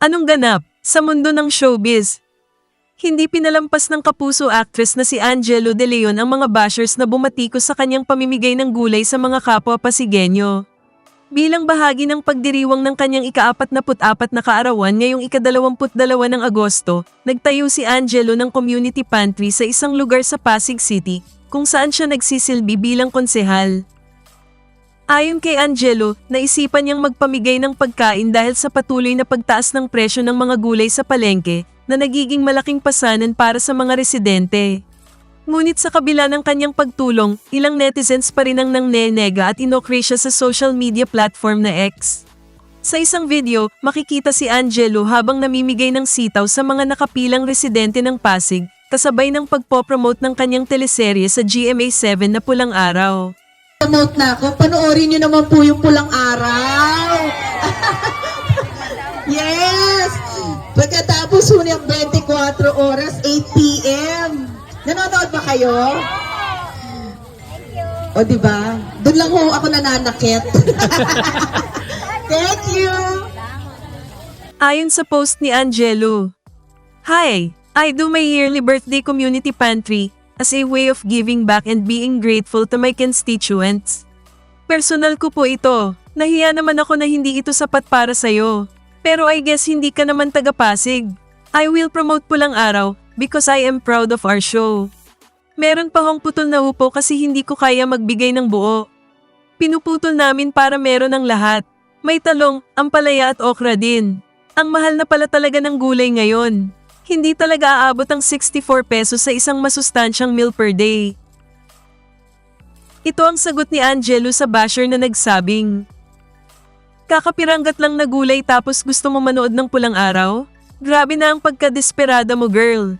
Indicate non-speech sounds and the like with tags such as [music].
Anong ganap sa mundo ng showbiz? Hindi pinalampas ng kapuso actress na si Angelo De Leon ang mga bashers na bumatikos sa kanyang pamimigay ng gulay sa mga kapwa Pasigenyo. Bilang bahagi ng pagdiriwang ng kanyang ikaapat na put-apat na kaarawan ngayong ikadalawamput dalawa ng Agosto, nagtayo si Angelo ng community pantry sa isang lugar sa Pasig City, kung saan siya nagsisilbi bilang konsehal. Ayon kay Angelo, naisipan niyang magpamigay ng pagkain dahil sa patuloy na pagtaas ng presyo ng mga gulay sa palengke na nagiging malaking pasanan para sa mga residente. Ngunit sa kabila ng kanyang pagtulong, ilang netizens pa rin ang nangnenega at inokray siya sa social media platform na X. Sa isang video, makikita si Angelo habang namimigay ng sitaw sa mga nakapilang residente ng Pasig, kasabay ng pagpopromote ng kanyang teleserye sa GMA7 na Pulang Araw. Promote na ako. Panoorin niyo naman po yung pulang araw. [laughs] yes! Pagkatapos po niyang 24 oras, 8 p.m. Nanonood ba kayo? O, di ba? Doon lang ho ako nananakit. [laughs] Thank you! Ayon sa post ni Angelo, Hi! I do my yearly birthday community pantry as a way of giving back and being grateful to my constituents. Personal ko po ito. Nahiya naman ako na hindi ito sapat para sa'yo. Pero I guess hindi ka naman taga-Pasig. I will promote pulang araw because I am proud of our show. Meron pa hong putol na upo kasi hindi ko kaya magbigay ng buo. Pinuputol namin para meron ng lahat. May talong, ampalaya at okra din. Ang mahal na pala talaga ng gulay ngayon. Hindi talaga aabot ang 64 pesos sa isang masustansyang meal per day. Ito ang sagot ni Angelo sa basher na nagsabing, Kakapiranggat lang na gulay tapos gusto mo manood ng pulang araw? Grabe na ang pagkadesperada mo girl.